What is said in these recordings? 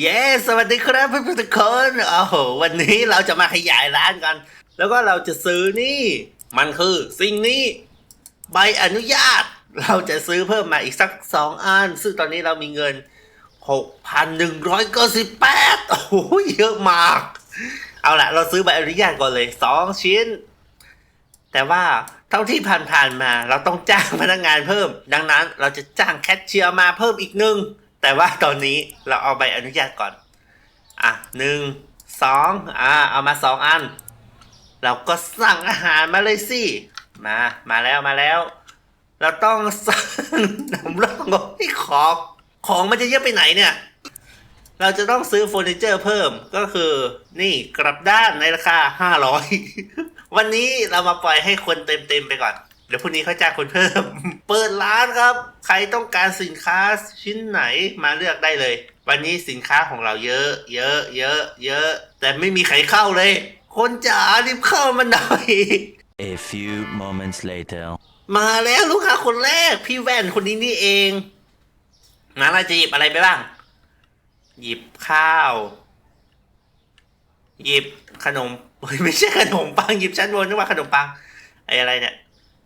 เย้ สวัสดีครับเพื่อนๆทุกคนโอ้โหวันนี้เราจะมาขยายร้านกัน แล้วก็เราจะซื้อนี่ มันคือสิ่งนี้ ใบอนุญาต เราจะซื้อเพิ่มมาอีกสักสองอัน ซึ่งตอนนี้เรามีเงิน 6,198 โอ้โห เยอะมาก เอาละเราซื้อใบอนุญาตก่อนเลยสองชิ้น แต่ว่าเท่าที่ผ่านๆมา เราต้องจ้างพนักงานเพิ่ม ดังนั้นเราจะจ้างแคชเชียร์มาเพิ่มอีกหนึ่ง แต่ว่าตอนนี้เราเอาใบอนุญาตก่อน อะหนึ่งสองอะเอามาสองอัน เราก็สั่งอาหารมาเลยสิ มา มาแล้วมาแล้ว เราต้องสั่งน้ำร้อนที่ของของมันจะเยอะไปไหนเนี่ย เราจะต้องซื้อเฟอร์นิเจอร์เพิ่มก็คือนี่กลับด้านในราคา500วันนี้เรามาปล่อยให้คนเต็มๆไปก่อน เดี๋ยวพรุ่งนี้เขาจ้างคนเพิ่ม เปิดร้านครับ ใครต้องการสินค้าชิ้นไหนมาเลือกได้เลย วันนี้สินค้าของเราเยอะ เยอะ เยอะ เยอะ แต่ไม่มีใครเข้าเลย คนจ๋ารีบเข้ามาหน่อย A few moments later. มาแล้วลูกค้าคนแรก พี่แว่นคนนี้นี่เองงั้นเราจะหยิบอะไรไปบ้าง หยิบข้าว หยิบขนมเฮ้ยไม่ใช่ขนมปังหยิบชั้นบนนึกว่าขนมปังไอ้อะไรเนี่ย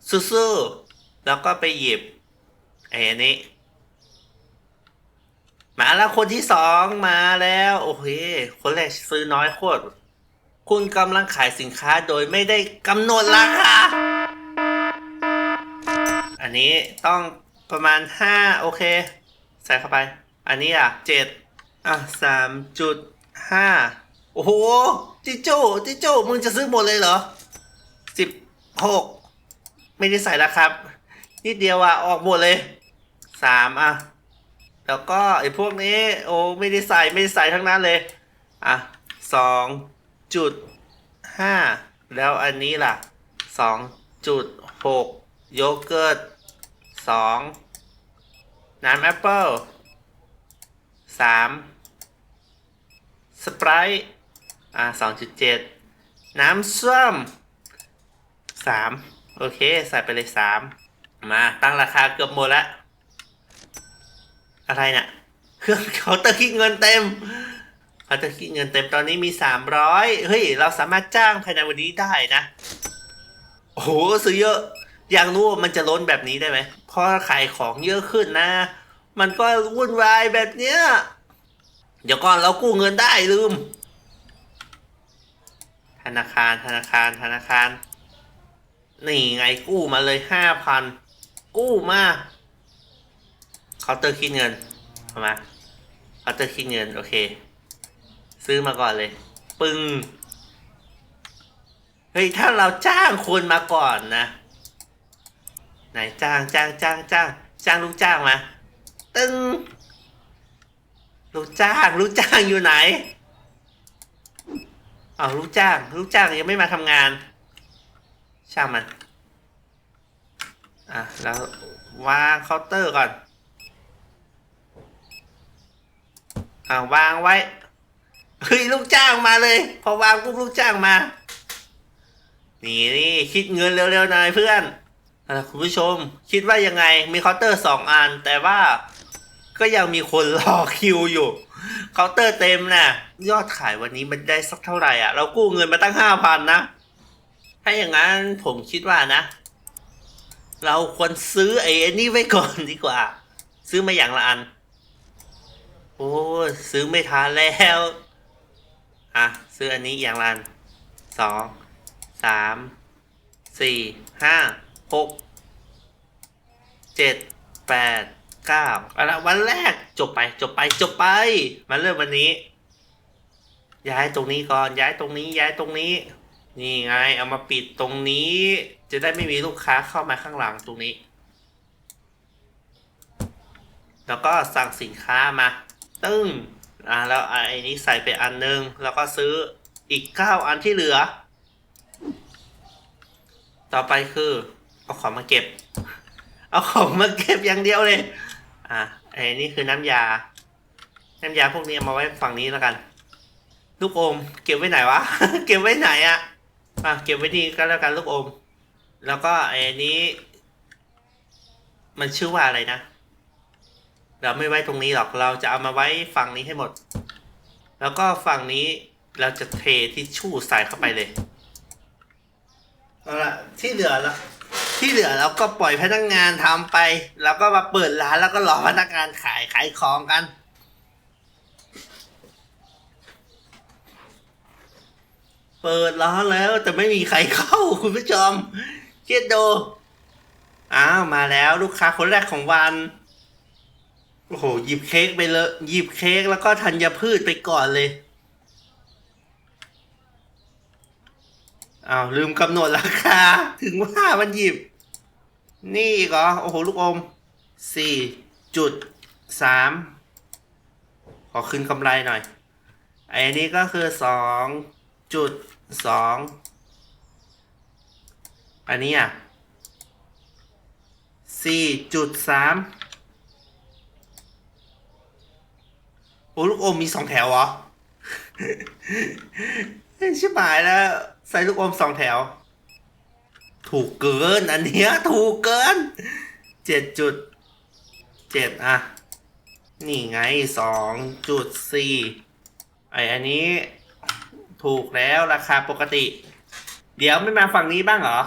สู้ๆแล้วก็ไปหยิบไอ้นนี้ มาแล้วคนที่สองมาแล้ว โอเค คนแรกซื้อน้อยโคตรคุณกำลังขายสินค้าโดยไม่ได้กำหนดราคา อันนี้ต้องประมาณห้าโอเค ใส่เข้าไป อันนี้อะเจ็ดอะสามจุดห้าโอ้โหจิโจ้จิโจ้มึงจะซื้อหมดเลยเหรอสิบหก ไม่ได้ใส่แล้วครับ นิดเดียวอะออกหมดเลยสามอะ แล้วก็ไอ้พวกนี้ โอ้ไม่ได้ใส่ไม่ได้ใส่ทั้งนั้นเลย อะสองจุดห้าแล้วอันนี้ล่ะสองจุดหกโยเกิร์ตสองน้ำแอปเปิลสามสไปร์อะสองจุดเจ็ดน้ำส้มสาม โอเค ใส่ไปเลยสามมาตั้งราคาเกือบหมดแล้วอะไรเนี่ยเครื่องเคาน์เตอร์คิดเงินเต็มเคาน์เตอร์คิดเงินเต็มตอนนี้มีสามร้อยเฮ้ย เราสามารถจ้างภายในวันนี้ได้นะ โอ้โหซื้อเยอะ อยากรู้ว่ามันจะล้นแบบนี้ได้ไหมเพราะขายของเยอะขึ้นนะ มันก็วุ่นวายแบบเนี้ยเดี๋ยวก่อนเรากู้เงินได้ลืม ธนาคารธนาคารธนาคาร นี่ไงกู้มาเลยห้าพันกู้มาเคาน์เตอร์คิดเงินเอามาเคาน์เตอร์คิดเงิน โอเค ซื้อมาก่อนเลย ปึ้งเฮ้ยถ้าเราจ้างคนมาก่อนนะไหนจ้างจ้างจ้างจ้างจ้างลูกจ้างมาตึ้งลูกจ้างลูกจ้างอยู่ไหนอ้าวลูกจ้างลูกจ้างยังไม่มาทำงาน ช่างมัน อะ แล้ววางเคาน์เตอร์ก่อน อ่าวางไว้ เฮ้ย ลูกจ้างมาเลย พอวางปุ๊บลูกจ้างมานี่นี่คิดเงินเร็วๆหน่อยเพื่อนอะคุณผู้ชมคิดว่ายังไงมีเคาน์เตอร์สองอัน แต่ว่าก็ยังมีคนรอคิวอยู่เคาน์เตอร์เต็มนะยอดขายวันนี้มันได้สักเท่าไหร่อะ เรากู้เงินมาตั้งห้าพันนะ ถ้าอย่างนั้นผมคิดว่านะ เราควรซื้อไอ้นี่ไว้ก่อนดีกว่า ซื้อมาอย่างละอัน โอ้ซื้อไม่ทันแล้วอะซื้ออันนี้อย่างละอันสองสามสี่ห้าหกเจ็ดแปดเก้าเอาละวันแรกจบไปจบไปจบไป มาเริ่มวันนี้ ย้ายตรงนี้ก่อนย้ายตรงนี้ย้ายตรงนี้ นี่ไง เอามาปิดตรงนี้ จะได้ไม่มีลูกค้าเข้ามาข้างหลังตรงนี้ แล้วก็สั่งสินค้ามา ตึ้งอ่าแล้วไอ้นี้ใส่ไปอันนึง แล้วก็ซื้ออีกเก้าอันที่เหลือ ต่อไปคือ เอาของมาเก็บ เอาของมาเก็บอย่างเดียวเลย อะไอ้นี่คือน้ำยา น้ำยาพวกนี้มาไว้ฝั่งนี้แล้วกัน ลูกอมเก็บไว้ไหนวะ เก็บไว้ไหนอะ อะเก็บไว้นี่ก็แล้วกันลูกอม แล้วก็ไอ้นี้ มันชื่อว่าอะไรนะ เราไม่ไว้ตรงนี้หรอกเราจะเอามาไว้ฝั่งนี้ให้หมด แล้วก็ฝั่งนี้เราจะเททิชชู่ใส่เข้าไปเลยเอาละที่เหลือแล้วที่เหลือเราก็ปล่อยพนักงานทำไป แล้วก็มาเปิดร้านแล้วก็รอพนักงานขายขายของกัน เปิดร้านแล้วแต่ไม่มีใครเข้าคุณผู้ชมคิดดูอ้าวมาแล้วลูกค้าคนแรกของวัน โอ้โหหยิบเค้กไปเลยหยิบเค้กแล้วก็ธัญพืชไปก่อนเลยอ้าวลืมกำหนดราคา ถึงว่ามันหยิบ นี่อีกเหรอ โอ้โห ลูกอมสี่จุดสามขอคืนกำไรหน่อยไอ้นี้ก็คือสอง จุดสองอันนี้อะสี่จุดสามโอ้ลูกอมมีสองแถวเหรอชิบหายแล้ว ใส่ลูกอมสองแถว ถูกเกิน อันเนี้ยถูกเกินเจ็ดจุดเจ็ดอะ นี่ไงสองจุดสี่ไออันนี้ ถูกแล้วราคาปกติ เดี๋ยวไม่มาฝั่งนี้บ้างเหรอ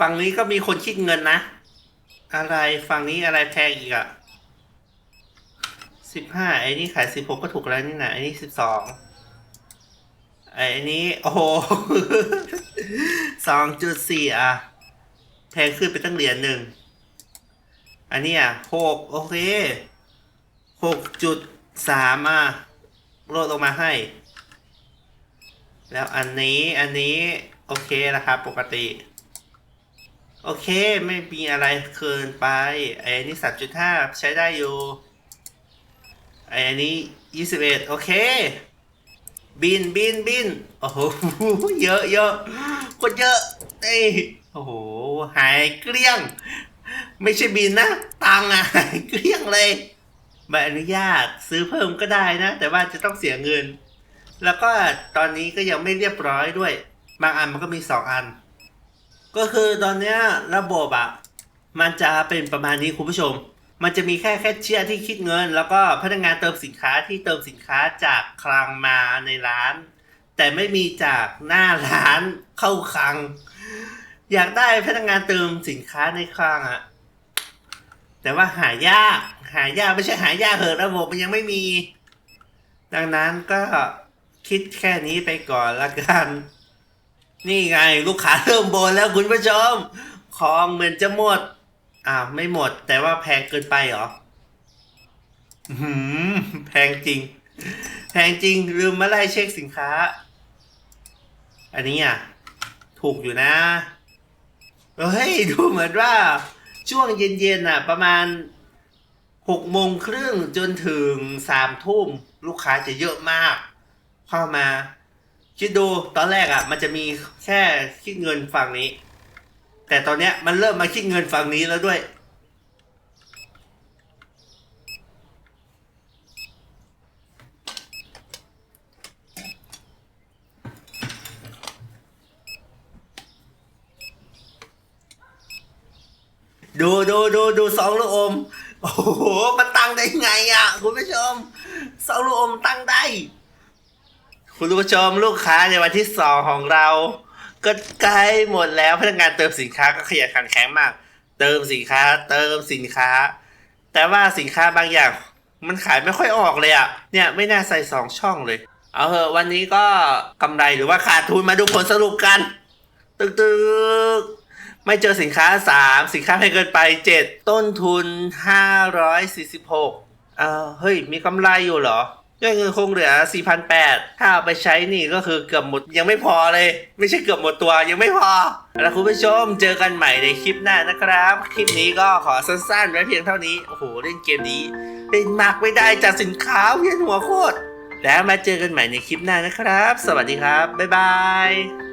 ฝั่งนี้ก็มีคนคิดเงินนะ อะไรฝั่งนี้อะไรแพงอีกอะสิบห้าไอ้นี่ขายสิบหกก็ถูกแล้วนี่นะไอ้นี่สิบสองไอ้นี้โอ้โหสองจุดสี่อะ แพงขึ้นไปตั้งเหรียญหนึ่ง อันนี้อะหกโอเคหกจุดสามอะลดลงมาให้ แล้วอันนี้อันนี้โอเคราคาปกติ โอเคไม่มีอะไรเกินไปไอ้นี่สามจุดห้าใช้ได้อยู่ไอ้นี้ยี่สิบเอ็ดโอเค บินบินบินโอ้โหเยอะเยอะคนเยอะเอ้โอ้โหหายเกลี้ยง ไม่ใช่บินนะ ตังอะหายเกลี้ยงเลยใบอนุญาตซื้อเพิ่มก็ได้นะ แต่ว่าจะต้องเสียเงิน แล้วก็ตอนนี้ก็ยังไม่เรียบร้อยด้วย บางอันมันก็มีสองอัน ก็คือตอนนี้ระบบอะมันจะเป็นประมาณนี้คุณผู้ชม มันจะมีแค่แค่เชียร์ที่คิดเงิน แล้วก็พนักงานเติมสินค้าที่เติมสินค้าจากคลังมาในร้าน แต่ไม่มีจากหน้าร้านเข้าคลัง อยากได้พนักงานเติมสินค้าในคลังอะแต่ว่าหายาก หายากไม่ใช่หายากเหอะระบบมันยังไม่มี ดังนั้นก็ คิดแค่นี้ไปก่อนละกัน นี่ไงลูกค้าเริ่มโบนแล้วคุณผู้ชม ของเหมือนจะหมดอ้าวไม่หมด แต่ว่าแพงเกินไปเหรออื้อหืมแพงจริง แพงจริงลืมมาไล่เช็คสินค้า อันนี้อะ ถูกอยู่นะเฮ้ยดูเหมือนว่าช่วงเย็นๆอะ ประมาณหกโมงครึ่งจนถึงสามทุ่มลูกค้าจะเยอะมาก เข้ามา คิดดูตอนแรกอะ มันจะมีแค่คิดเงินฝั่งนี้ แต่ตอนเนี้ยมันเริ่มมาคิดเงินฝั่งนี้แล้วด้วย ดูดูดูดูสองลูกอม โอ้โห มันตั้งได้ไงอะ คุณผู้ชมสองลูกอมตั้งได้ คุณผู้ชมลูกค้าในวันที่สองของเรา ก็ใกล้หมดแล้วพนักงานเติมสินค้าก็ขยันขันแข็งมาก เติมสินค้า เติมสินค้า แต่ว่าสินค้าบางอย่าง มันขายไม่ค่อยออกเลยอะเนี่ยไม่น่าใส่สองช่องเลย เอาเหอะวันนี้ก็กำไรหรือว่าขาดทุนมาดูผลสรุปกัน ตึกตึกไม่เจอสินค้าสามสินค้าแพงเกินไปเจ็ดต้นทุนห้าร้อยสี่สิบหกเออเฮ้ยมีกำไรอยู่เหรอ ยอดเงินคงเหลือ 4,800 ถ้าเอาไปใช้นี่ก็คือเกือบหมดยังไม่พอเลย ไม่ใช่เกือบหมดตัวยังไม่พอแล้วคุณผู้ชมเจอกันใหม่ในคลิปหน้านะครับ คลิปนี้ก็ขอสั้นๆไว้เพียงเท่านี้ โอ้โห เล่นเกมนี้เป็นมากไม่ได้จากสินค้าเวียนหัวโคตรแล้วมาเจอกันใหม่ในคลิปหน้านะครับ สวัสดีครับ บ๊ายบาย